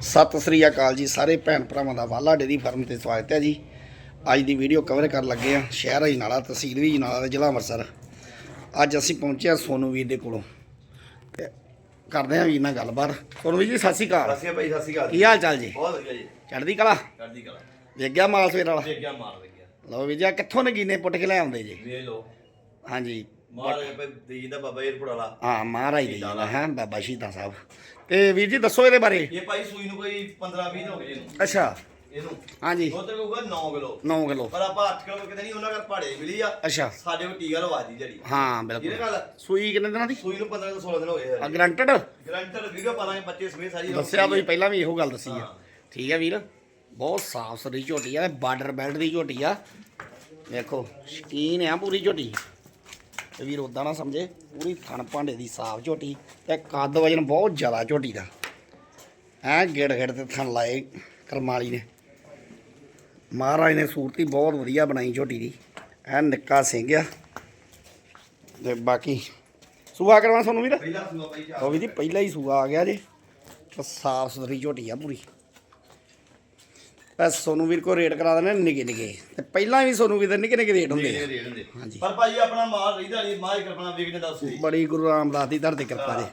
ਸਤਿ ਸ੍ਰੀ ਅਕਾਲ ਜੀ ਸਾਰੇ ਭੈਣ ਭਰਾਵਾਂ ਦਾ ਵਾਲਾ ਡੇਰੀ ਫਾਰਮ ਤੇ ਸਵਾਗਤ ਹੈ ਜੀ। ਅੱਜ ਦੀ ਵੀਡੀਓ ਕਵਰ ਕਰਨ ਲੱਗੇ ਆ ਸ਼ਹਿਰ ਅਜਨਾਲਾ ਤਹਿਸੀਲ ਵੀ ਅਜਨਾਲਾ ਜ਼ਿਲ੍ਹਾ ਅੰਮ੍ਰਿਤਸਰ। ਅੱਜ ਅਸੀਂ ਪਹੁੰਚੇ ਆ ਸੋਨੂ ਵੀਰ ਦੇ ਕੋਲੋਂ। ਤੇ ਕਰਦੇ ਆ ਵੀਰ ਨਾਲ ਗੱਲਬਾਤ। ਸੋਨੂ ਵੀਰ ਜੀ ਸਤਿ ਸ੍ਰੀ ਅਕਾਲ। ਸਤਿ ਸ਼੍ਰੀ ਅਕਾਲ ਭਾਈ ਸਤਿ ਸ਼੍ਰੀ ਅਕਾਲ ਕੀ ਹਾਲ ਚਾਲ ਜੀ? ਬਹੁਤ ਵਧੀਆ ਜੀ। ਚੜ੍ਹਦੀ ਕਲਾ? ਚੜ੍ਹਦੀ ਕਲਾ। ਵੇਖ ਗਿਆ ਮਾਲ ਸਵੇਰ ਵਾਲਾ? ਗਿਆ ਮਾਰ ਲੱਗਿਆ ਲਓ ਵੀਰ ਜੀ ਆਹ ਕਿੱਥੋਂ ਨਗੀਨੇ ਪੁੱਟ ਕੇ ਲੈ ਆਉਂਦੇ ਜੀ? ਵੇਖ ਲੋ ਹਾਂਜੀ। ਮਾਰ ਭਾਈ ਬਾਬਾ ਏਅਰਪੋਰਟ ਵਾਲਾ ਹਾਂ ਮਹਾਰਾਜ ਦੀ। ਜਾਨਾ ਹੈ ਬਾਬਾ ਸ਼ਹੀਦਾਂ ਸਾਹਿਬ। ਤੇ ਵੀਰ ਜੀ ਦੱਸੋ ਇਹਦੇ ਬਾਰੇ। ਇਹ ਭਾਈ ਸੂਈ ਨੂੰ ਕੋਈ 15 20 ਹੋ ਗਏ ਇਹਨੂੰ। ਅੱਛਾ। ਇਹਨੂੰ। ਹਾਂਜੀ। ਤੇ ਹੋਊਗਾ 9 ਕਿਲੋ। 9 ਕਿਲੋ। ਪਰ ਆਪਾਂ 8 ਕਿਲੋ ਕਿਤੇ ਨਹੀਂ ਉਹਨਾਂ ਘਰ ਪਹਾੜੇ ਮਿਲੀ ਆ। ਅੱਛਾ। ਸਾਡੇ ਕੋਲ ਟੀਕਾ ਲਵਾ ਦੀ ਜਿਹੜੀ। ਹਾਂ ਇਹਦੇ ਬਿਲਕੁਲ ਨਾਲ ਸੂਈ ਕਿੰਨੇ ਦਿਨਾਂ ਦੀ? ਸੂਈ ਨੂੰ 15 ਤੋਂ 16 ਦਿਨ ਹੋ ਗਏ ਆ ਗਰੰਟਡ? ਗਰੰਟਰ ਵੀਡੀਓ ਪਾ ਲਾਂਗੇ ਬੱਚੇ ਸਮੇਤ ਸਾਰੀ ਦੱਸਿਆ ਤੁਸੀਂ ਪਹਿਲਾਂ ਵੀ ਇਹੋ ਗੱਲ ਦੱਸੀ ਆ। ਠੀਕ ਹੈ ਵੀਰ। ਬਹੁਤ ਸਾਫ਼ ਸੁਥਰੀ ਝੋਟੀ ਆ ਬਾਰਡਰ ਬੈਲਟ ਦੀ ਝੋਟੀ ਆ। ਵੇਖੋ ਸ਼ਕੀਨ ਆ ਪੂਰੀ ਝੋਟੀ। ਤੇ ਵੀਰ ਉਦਾਂ ਨਾ ਸਮਝੇ ਪੂਰੀ ਥਣ ਭਾਂਡੇ ਦੀ ਸਾਫ਼ ਝੋਟੀ ਤੇ ਕੱਦ ਵਜਨ ਬਹੁਤ ਜ਼ਿਆਦਾ ਝੋਟੀ ਦਾ। ਐ ਗਿੜ ਗਿੜ ਤੇ ਥਣ ਲਾਏ ਕਰਮਾਲੀ ਨੇ। ਮਹਾਰਾਜ ਨੇ ਸੂਰਤੀ ਬਹੁਤ ਵਧੀਆ ਬਣਾਈ ਝੋਟੀ ਦੀ। ਐ ਨਿੱਕਾ ਸਿੰਘ ਆ। ਤੇ ਬਾਕੀ ਸੁਆ ਕਰਵਾ ਤੁਹਾਨੂੰ ਵੀਰ? ਉਹ ਵੀ ਜੀ ਪਹਿਲਾਂ ਹੀ ਸੂਆ ਆ ਗਿਆ ਜੇ। ਸਾਫ਼ ਸੁਥਰੀ ਝੋਟੀ ਆ ਪੂਰੀ। ਸੋਨੂੰ ਵੀਰ ਕੋ ਰੇਟ ਕਰਾ ਦੇਣੇ ਨਿੱਕੇ ਨਿੱਕੇ। ਤੇ ਪਹਿਲਾਂ ਵੀ ਸੋਨੂੰ ਵੀਰ ਦੇ ਨਿੱਕੇ ਨਿੱਕੇ ਰੇਟ ਹੁੰਦੇ ਆ ਹਾਂਜੀ। ਪਰ ਭਾਈ ਆਪਣਾ ਮਾਲ ਰਹਿੰਦਾ ਨਹੀਂ ਮਾਲ ਕਿਰਪਨਾ ਵੇਖਦੇ ਦਾ। ਸੀ ਬੜੀ ਗੁਰੂ ਰਾਮਦਾਸ ਦੀ ਦਰ ਤੇ ਕਿਰਪਾ ਜੇ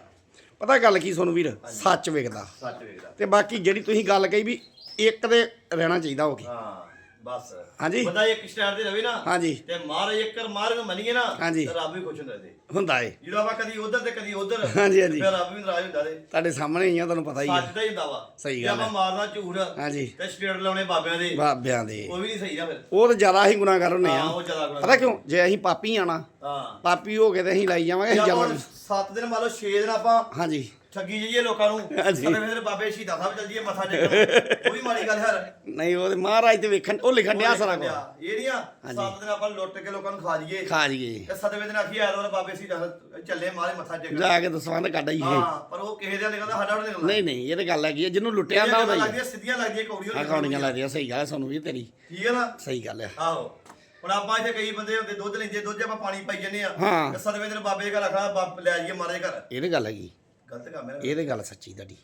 ਪਤਾ ਗੱਲ ਕੀ ਸੋਨੂੰ ਵੀਰ? ਸੱਚ ਵੇਖਦਾ। ਸੱਚ ਵੇਖਦਾ। ਤੇ ਬਾਕੀ ਜਿਹੜੀ ਤੁਸੀਂ ਗੱਲ ਕਹੀ ਵੀ ਇੱਕ ਦੇ ਰਹਿਣਾ ਚਾਹੀਦਾ ਹੋਗੀ ਹਾਂ। ਬਸ। ਹਾਂਜੀ। ਬੰਦਾ ਇੱਕ ਸਟੈਂਡ ਤੇ ਰਵੇ ਨਾ ਹਾਂਜੀ। ਤੇ ਮਹਾਰਾਜ ਇੱਕ ਮਾਰ ਨੂੰ ਮੰਨੀਏ ਨਾ ਹਾਂਜੀ। ਤੇ ਰੱਬ ਵੀ ਖੁਸ਼ ਹੁੰਦਾ ਤੇ ਹੁੰਦਾ ਏ। ਜਦੋਂ ਆਪਾਂ ਕਦੀ ਉਧਰ ਤੇ ਕਦੀ ਉਧਰ ਹਾਂਜੀ, ਹਾਂਜੀ। ਫਿਰ ਰੱਬ ਵੀ ਨਾਰਾਜ਼ ਹੁੰਦਾ ਤੇ ਤੁਹਾਡੇ ਸਾਹਮਣੇ ਹੀ ਆ ਤੁਹਾਨੂੰ ਪਤਾ ਹੀ ਸੱਚ ਆ ਦਾ ਹੀ ਹੁੰਦਾ ਵਾ। ਸਹੀ ਜੇ ਗੱਲ ਆਪਾਂ ਹੈ। ਮਾਰਨਾ ਝੂਠ ਹਾਂਜੀ। ਤੇ ਸਟੇਟ ਲਾਉਣੇ ਬਾਬਿਆਂ ਦੇ। ਬਾਬਿਆਂ ਦੇ। ਉਹ ਵੀ ਨਹੀਂ ਸਹੀ ਨਾ ਫਿਰ। ਉਹ ਤਾਂ ਜ਼ਿਆਦਾ ਹੀ ਗੁਨਾਹਗਰ ਹੁੰਨੇ ਹਾਂ ਆ ਉਹ ਜ਼ਿਆਦਾ ਗੁਨਾਹ ਪਤਾ ਕਿਉਂ? ਜੇ ਅਸੀਂ ਪਾਪੀ ਆਣਾ ਹਾਂ। ਪਾਪੀ ਹੋ ਕੇ ਤੇ ਅਸੀਂ ਲਾਈ ਜਾਵਾਂਗੇ ਜਾਵਾਂਗੇ 7 ਦਿਨ ਮੰਨ ਲਓ 6 ਦਿਨ ਆਪਾਂ ਹਾਂਜੀ। ਠੱਗੀ ਜਾਈਏ ਲੋਕਾਂ ਨੂੰ। ਹਾਂਜੀ। ਸਾਡੇ ਫਿਰ ਬਾਬੇ ਸ਼ਹੀਦਾਂ ਸਾਹਿਬ ਚੱਲ ਜਾਈਏ ਮੱਥਾ ਟੇਕਣ। ਉਹ ਵੀ ਮਾੜੀ ਗੱਲ ਹੈ। ਨਹੀਂ ਉਹ ਤੇ ਮਹਾਰਾਜ ਤੇ ਵੇਖਣ ਉਹ ਲਿਖਣ ਡਿਆ ਸਾਰਾ ਕੁਝ ਇਹ ਨਹੀਂ ਆ 7 ਦਿਨ ਆਪਾਂ ਲੁੱਟ ਕੇ ਲੋਕਾਂ ਨੂੰ ਖਾ ਜਾਈਏ। ਖਾ ਜੀਏ ਤੇ ਸਤਵੇਂ ਦਿਨ ਆਖੀ ਐਤਵਾਰ ਬਾਬੇ ਸ਼ਹੀਦਾਂ ਸਾਹਿਬ ਚੱਲੇ ਮਾਰੇ ਮੱਥਾ ਟੇਕਣ। ਜਾ ਕੇ ਦਸਵੰਦ ਕੱਢ ਆਈਏ। ਹਾਂ ਪਰ ਉਹ ਕਿਸੇ ਦੇ ਨਿਕਲਦਾ ਸਾਡਾ ਉਹਨੇ ਨਿਕਲਦਾ। ਨਹੀਂ ਨਹੀਂ ਇਹ ਤੇ ਗੱਲ ਹੈਗੀ ਹੈ ਜਿਹਨੂੰ ਲੁੱਟਿਆ ਹੁੰਦਾ ਉਹਦਾ ਹੀ ਲੱਗਦੀਆਂ ਸਿੱਧੀਆਂ ਲੱਗਦੀਆਂ ਕੌੜੀਆਂ ਆ ਕੌਣੀਆਂ ਲੱਗਦੀਆਂ ਸਹੀ ਗੱਲ ਹੈ ਸਾਨੂੰ ਵੀ ਤੇਰੀ। ਠੀਕ ਹੈ ਨਾ? ਸਹੀ ਗੱਲ ਹੈ ਆਹੋ। ਹੁਣ ਆਪਾਂ ਇੱਥੇ ਕਈ ਬੰਦੇ ਹੁੰਦੇ ਦੁੱਧ ਲੈਂਦੇ ਦੁੱਧ 'ਚ ਆਪਾਂ ਪਾਣੀ ਪਾਈ ਜੰਨੇ ਆ। ਹਾਂ। ਤੇ ਸਤਵੇਂ ਦਿਨ ਬਾਬੇ ਦੇ ਘਰ ਆਖਣਾ ਬਾਬ ਲੈ ਜਾਈਏ ਮਾਰੇ ਘਰ। ਇਹ ਤੇ ਗੱਲ ਹੈਗੀ। ਗਲਤ ਕੰਮ ਹੈ। ਇਹ ਤੇ ਗੱਲ ਸੱਚੀ ਤੁਹਾਡੀ।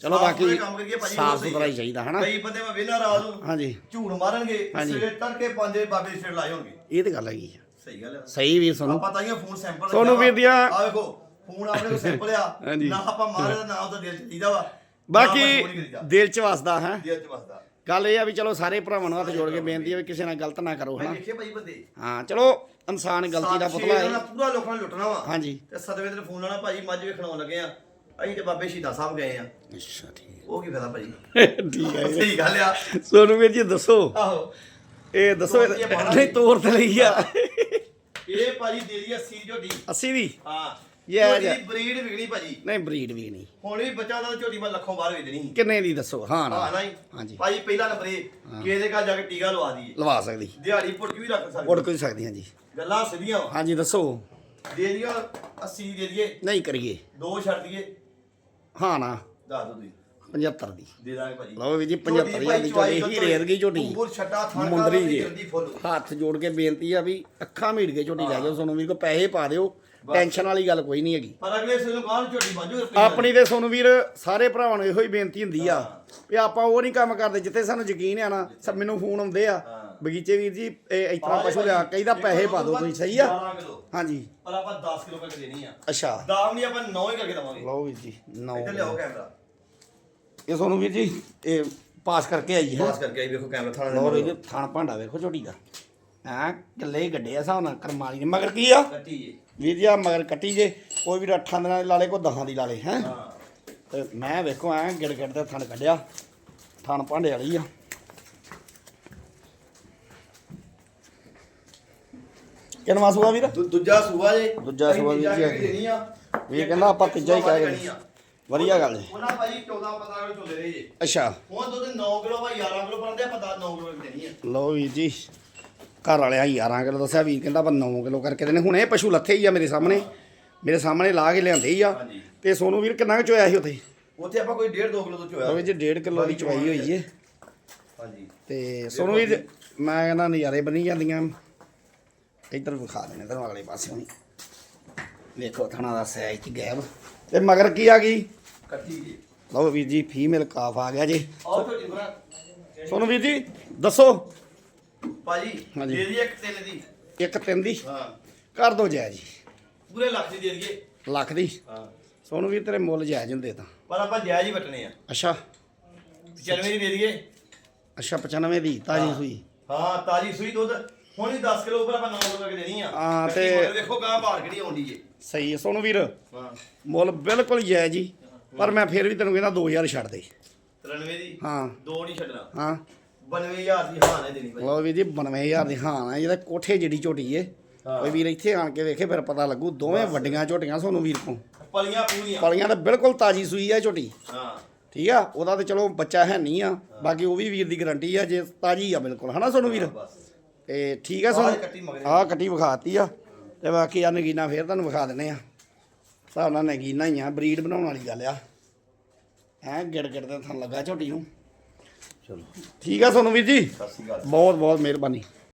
ਚਲੋ ਸਾਫ਼ ਬਾਕੀ ਸੁਥਰੇ ਕੰਮ ਕਰੀਏ ਭਾਜੀ, ਸਾਫ਼ ਸਹੀ ਸੁਥਰਾ ਹੀ ਹੈ। ਚਾਹੀਦਾ ਹਨਾ? ਕਈ ਬੰਦੇ ਮੈਂ ਵੇਨਾ ਰਾਤ ਨੂੰ ਹਾਂਜੀ। ਝੂਠ ਮਾਰਨਗੇ ਹਾਂਜੀ। ਸਵੇਰੇ ਤੜਕੇ ਪੰਜੇ ਬਾਬੇ ਸਿਰ ਲਾਏ ਹੋਣਗੇ। ਇਹ ਤੇ ਗੱਲ ਹੈਗੀ ਆ। ਸਹੀ ਗੱਲ ਹੈ ਸਹੀ ਵੀ ਸੁਣੋ। ਆਪਾਂ ਤਾਂ ਇਹ ਫੋਨ ਸੈਂਪਲ ਤੁਹਾਨੂੰ ਵੀਰ ਦੀਆਂ- ਆ ਵੇਖੋ ਫੋਨ ਆਪਣੇ ਕੋਲ ਸੈਂਪਲ ਆ। ਹਾਂਜੀ। ਨਾ ਆਪਾਂ ਮਾਰੇ ਦਾ ਨਾਮ ਤਾਂ ਦਿਲ ਚ ਦੀਦਾ ਵਾ। ਬਾਕੀ ਦਿਲ ਚ ਵਸਦਾ ਹੈ? ਦਿਲ ਚ ਵਸਦਾ। ਗੱਲ ਇਹ ਆ ਵੀ ਚਲੋ ਸਾਰੇ ਭਰਾਵਾਂ ਨੂੰ ਹੱਥ ਜੋੜ ਕੇ ਬੇਨਤੀ ਹੈ ਵੀ ਕਿਸੇ ਨਾਲ ਗਲਤ ਨਾ ਕਰੋ ਹਨਾ? ਦੇਖੇ ਭਾਈ ਬੰਦੇ। ਹਾਂ ਚਲੋ ਇਨਸਾਨ ਗਲਤੀ ਦਾ ਪੁਤਲਾ ਸ਼ੇਰ ਨਾਲ ਹੈ ਪੂਰਾ ਲੋਕਾਂ ਨੂੰ ਲੁੱਟਣਾ ਵਾ। ਹਾਂਜੀ। ਤੇ ਸਦਵੇਂ ਦਿਨ ਫੋਨ ਲਾਣਾ ਭਾਜੀ ਮੱਝ ਵੇਖਣ ਆਉਣ ਲੱਗੇ ਆ। ਅਸੀਂ ਤੇ ਬਾਬੇ ਸ਼ਹੀਦਾਂ ਸਾਹਿਬ ਗਏ ਆ। ਅੱਛਾ ਠੀਕ ਉਹ ਕੀ ਫਾਇਦਾ ਭਾਜੀ? ਠੀਕ ਹੈ। ਸਹੀ ਗੱਲ ਆ। ਸੋਨੂੰ ਵੀਰ ਜੀ ਦੱਸੋ। ਆਹੋ। ਇਹ ਦੱਸੋ ਤੋਰ ਕੇ ਪਾਉਣਾ ਨਹੀਂ ਤੋਰ ਤੇ ਲਈ ਆ। ਇਹ ਭਾਜੀ ਦੇ ਦੀ 80 ਝੋਟੀ। ਅਸੀਂ ਵੀ ਹਾਂ। ਝੋਟੀ yeah. ਦੀ ਬਰੀਡ ਵਿਕਣੀ ਭਾਜੀ। ਨਹੀਂ ਬਰੀਡ ਵੀ ਨਹੀਂ ਹੁਣ ਵੀ ਬੱਚਾ ਦਾ ਝੋਟੀ ਮੈਂ ਲੱਖੋਂ ਬਾਹਰ ਵੇਚਣੀ ਸੀ। ਕਿੰਨੇ ਦੀ ਦੱਸੋ? ਹਾਂ ਨਾ। ਹਾਂ ਨਹੀਂ ਹਾਂਜੀ। ਭਾਜੀ ਪਹਿਲਾ ਨੰਬਰ ਇਹ ਕਿਸੇ ਦੇ ਘਰ ਜਾ ਕੇ ਟੀਕਾ ਲਵਾ ਦਈਏ। ਲਵਾ ਸਕਦੀ। ਦਿਹਾੜੀ ਪੁੱਟ ਵੀ ਰੱਖ ਉੜ ਸਕਦੇ ਕੋਈ ਸਕਦੀ ਹਾਂਜੀ। ਗੱਲਾਂ ਸਿੱਧੀਆਂ ਵਾ। ਹਾਂਜੀ ਦੱਸੋ। ਦੇ ਦਿਓ 80 ਦੇ ਦਈਏ। ਨਹੀਂ ਕਰੀਏ। ਦੋ ਛੱਡ ਦਈਏ। ਹਾਂ ਨਾ ਦੱਸ ਦੋ ਤੁਸੀਂ। 75 ਦੀ। ਦੇ ਦਾਂਗੇ ਭਾਜੀ। ਲਓ ਵੀ ਜੀ 75000 ਦੀ ਝੋਟੀ ਹੀਰੇ ਵਰਗੀ ਝੋਟੀ। ਪੂਰ ਛੱਟਾ ਥਣ ਮੁੰਦਰੀ ਜੀ। ਜਲਦੀ ਫੁੱਲ। ਹੱਥ ਜੋੜ ਕੇ ਬੇਨਤੀ ਆ ਵੀ ਅੱਖਾਂ ਮੀਟ ਕੇ ਝੋਟੀ ਲੈ ਜਾਓ ਸੋਨੂੰ ਵੀਰ ਕੋ ਪੈਸੇ ਪਾ ਦਿਓ। ਟੈਨਸ਼ਨ ਵਾਲੀ ਗੱਲ ਕੋਈ ਨਹੀਂ ਹੈਗੀ। ਪਰ ਅਗਲੇ ਸਿਰ ਨੂੰ ਝੋਟੀ ਬਾਜੂ ਆਪਣੀ ਤੇ ਸੋਨੂੰ ਵੀਰ ਸਾਰੇ ਭਰਾਵਾਂ ਨੂੰ ਇਹੋ ਹੀ ਬੇਨਤੀ ਹੁੰਦੀ ਆ ਵੀ ਆਪਾਂ ਉਹ ਨਹੀਂ ਕੰਮ ਕਰਦੇ ਜਿੱਥੇ ਸਾਨੂੰ ਯਕੀਨ ਆ ਨਾ ਸਭ ਮੈਨੂੰ ਫੋਨ ਆਉਂਦੇ ਆ। ਹਾਂ। ਬਗੀਚੇ ਵੀਰ ਜੀ ਇਹ ਇਸ ਤਰ੍ਹਾਂ ਪਸ਼ੂ ਲਿਆ ਕਹੀਦਾ ਪੈਸੇ ਪਾ ਦਿਓ ਤੁਸੀਂ ਸਹੀ ਆ? 12 ਕਿਲੋ। ਹਾਂਜੀ। ਪਰ ਆਪਾਂ 10 ਕਿਲੋ ਕਰਕੇ ਦੇਣੀ ਆ। ਅੱਛਾ। ਦਾਮ ਨਹੀਂ ਆਪਾਂ 9 ਹੀ ਕਰਕੇ ਦਵਾਂਗੇ। ਲਓ ਵੀਰ ਜੀ ਨੌ। ਇੱਧਰ ਲਿਆਓ ਕੈਮਰਾ। ਇਹ ਸੋਨੂੰ ਵੀਰ ਜੀ ਇਹ ਪਾਸ ਕਰਕੇ ਆਈ ਹੈ। ਪਾਸ ਕਰਕੇ ਆਈ ਵੇਖੋ ਕੈਮਰਾ ਥਾਣਾ ਲਓ ਵੀਰ ਜੀ ਥਣ ਭਾਂਡਾ ਵੇਖੋ ਝੋਟੀ ਦਾ। ਹਾਂ ਕਿੱਲੇ ਗੱਡੇ ਆ ਹਿਸਾਬ ਨਾਲ ਕਰਮਾਲੀ ਨੇ। ਮਗਰ ਕੀ ਆ? ਕੱਟੀ ਜੀ। ਵੀਰ ਜੀ ਆ ਮਗਰ ਕੱਟੀ ਜੇ। ਕੋਈ ਵੀ ਅੱਠਾਂ ਦਿਨਾਂ ਦੀ ਲਾ ਲੇ ਕੋਈ ਦਹਾਂ ਦੀ ਲਾ ਲੇ ਹੈ? ਹਾਂ। ਤੇ ਮੈਂ ਵੇਖੋ ਐ ਗਿੜ ਗਿੜ ਦਾ ਥਣ ਕੱਢਿਆ। ਥਣ ਭਾਂਡੇ ਵਾਲੀ ਆ। ਕਿੰਨਵਾ ਸੂਆ ਵੀਰ? ਦੂ- ਦੂਜਾ ਸੂਆ ਜੇ। ਦੂਜਾ ਸੂਆ ਵੀ ਜੀ ਕਿਹੜੀ ਦੇਣੀ ਆ। ਵੀ ਕਹਿੰਦਾ ਆਪਾਂ ਤੀਜਾ ਹੀ ਕਹਿ ਦੇਣੀ ਗਏ ਆ। ਵਧੀਆ ਗੱਲ ਹੈ। ਉਹਨਾਂ ਭਾਜੀ 14 15 ਕਿਲੋ ਚੁੱਲੇ ਰਹੇ ਜੇ। ਅੱਛਾ। ਹੁਣ ਦੁੱਧ 9 ਕਿਲੋ ਵਾ 11 ਕਿਲੋ ਬਣਦੇ ਆਪਾਂ 10 9 ਕਿਲੋ ਦੇਣੀ ਆ। ਲਓ ਵੀਰ ਜੀ ਘਰ ਵਾਲਿਆਂ 11 ਕਿਲੋ ਦੱਸਿਆ ਵੀਰ ਕਹਿੰਦਾ ਆਪਾਂ 9 ਕਿਲੋ ਕਰਕੇ ਦੇਣੇ। ਹੁਣ ਇਹ ਪਸ਼ੂ ਲੱਥੇ ਹੀ ਆ ਮੇਰੇ ਸਾਹਮਣੇ। ਮੇਰੇ ਸਾਹਮਣੇ ਲਾ ਕੇ ਲਿਆਂਦੇ ਹੀ ਆ। ਹਾਂਜੀ। ਤੇ ਸੋਨੂੰ ਵੀਰ ਕਿੰਨਾ ਕੁ ਚੋਇਆ ਸੀ ਉੱਥੇ? ਉੱਥੇ ਆਪਾਂ ਕੋਈ 1.5 2 ਕਿਲੋ ਤੋਂ ਚੋਇਆ। ਲਓ ਜੀ 1.5 ਕਿਲੋ ਦੀ ਚਵਾਈ ਹੋਈ ਏ। ਹਾਂਜੀ। ਤੇ ਸੋਨੂੰ ਵੀਰ ਮੈਂ ਕਹਿੰਦਾ ਨਜ਼ਾਰੇ ਬਣੀ ਜਾਂਦੀਆਂ। ਇੱਧਰ ਵਿਖਾ ਦੇਣੇ ਤੈਨੂੰ ਅਗਲੇ ਪਾਸੇ ਵੀ। ਵੇਖੋ ਥਣਾ ਦਾ ਸਾਈਜ਼ ਚ ਗੈਬ। ਤੇ ਮਗਰ ਕੀ ਆ ਗਈ? ਕੱਟੀ ਜੀ। ਲਓ ਵੀਰ ਜੀ ਫੀਮੇਲ ਕਾਫ ਆ ਗਿਆ ਜੀ। ਆਓ ਸੋਨੂੰ ਵੀਰ ਜੀ ਦੱਸੋ। ਭਾਜੀ ਹਾਂਜੀ। ਦੇ ਦੀ ਇੱਕ ਤਿੰਨ ਦੀ। ਇੱਕ ਤਿੰਨ ਦੀ? ਹਾਂ। ਕਰ ਦੋ ਜਾਇਜ਼ ਜੀ। ਪੂਰੇ ਲੱਖ ਦੀ ਦੇ ਦਈਏ। ਲੱਖ ਦੀ? ਹਾਂ। ਸੋਨੂੰ ਵੀਰ ਤੇਰੇ ਮੁੱਲ ਜਾਇਜ਼ ਹੁੰਦੇ ਤਾਂ। ਪਰ ਆਪਾਂ ਜਾਇਜ਼ ਹੀ ਵਟਣੇ ਆ। ਅੱਛਾ। 95 ਦੀ ਦੇ ਦਈਏ। ਅੱਛਾ 95 ਦੀ ਤਾਜੀ ਹਾਂ। ਸੂਈ। ਹਾਂ ਤਾਜੀ ਸੂਈ ਦੁੱਧ। ਹੁਣ ਹੀ 10 ਕਿਲੋ ਉੱਪਰ ਆਪਾਂ 9 ਕਿਲੋ ਕੇ ਦੇਣੀ ਆ। ਹਾਂ, ਤੇ- ਮੁੱਲ ਦੇਖੋ ਗਾਂ ਬਾਹਰ ਕਿਹੜੀ ਆਉਂਦੀ ਏ ਸਹੀ ਹੈ ਸੋਨੂੰ ਵੀਰ। ਹਾਂ। ਮੁੱਲ ਬਿਲਕੁਲ ਜਾਇਜ਼ ਜੀ ਪਰ ਮੈਂ ਫਿਰ ਵੀ ਤੈਨੂੰ ਕਹਿੰਦਾ 2000 ਛੱਡ ਦੇ। 93 ਦੀ? ਹਾਂ। ਦੋ ਨਹੀਂ ਛੱਡਣਾ। ਹਾਂ। 92000 ਦੀ ਹਾਂ ਨੇ ਦੇਣੀ ਭਾਈ। ਲਓ ਵੀਰ ਜੀ 92000 ਦੀ ਹਾਂ ਆ ਜਿਹਦਾ ਕੋਠੇ ਜਿਹੜੀ ਝੋਟੀ ਏ। ਹਾਂ। ਕੋਈ ਵੀਰ ਇੱਥੇ ਆਣ ਕੇ ਵੇਖੇ ਫਿਰ ਪਤਾ ਲੱਗੂ ਦੋਵੇਂ ਵੱਡੀਆਂ ਝੋਟੀਆਂ ਸੋਨੂੰ ਵੀਰ ਕੋਲ। ਪਲੀਆਂ ਪੂਰੀਆਂ। ਪਲੀਆਂ ਤਾਂ ਬਿਲਕੁਲ ਤਾਜੀ ਸੂਈ ਆ ਝੋਟੀ। ਹਾਂ। ਠੀਕ ਆ? ਉਹਦਾ ਤੇ ਚਲੋ ਬੱਚਾ ਹੈ ਨਹੀਂ ਆ ਬਾਕੀ ਉਹ ਵੀ ਵੀਰ ਦੀ ਗਾਰੰਟੀ ਆ ਜੇ ਤਾਜੀ ਆ ਬਿਲਕੁਲ। ਹਨਾ ਸੋਨੂੰ ਵੀਰ? ਬਸ। ਤੇ ਠੀਕ ਆ ਆਹ ਸੋਨੂੰ ਕੱਟੀ ਮਗਰੇ। ਆਹ ਕੱਟੀ ਵਿਖਾਤੀ ਆ। ਤੇ ਬਾਕੀ ਆ ਨਗੀਨਾ ਫੇਰ ਤੁਹਾਨੂੰ ਵਿਖਾ ਦਿੰਨੇ ਆ। ਹਿਸਾਬ ਨਾਲ ਨਗੀਨਾ ਹੀ ਆ ਬਰੀਡ ਬਣਾਉਣ ਵਾਲੀ ਗੱਲ ਆ। ਐ ਗਿੜ ਗਿੜ ਤੇ ਥਣ ਲੱਗਾ ਝੋਟੀ ਨੂੰ। ਚਲੋ। ਠੀਕ ਆ ਸੋਨੂੰ ਵੀਰ ਜੀ? ਸਤਿ ਸ਼੍ਰੀ ਅਕਾਲ। ਬਹੁਤ ਬਹੁਤ ਮਿਹਰਬਾਨੀ।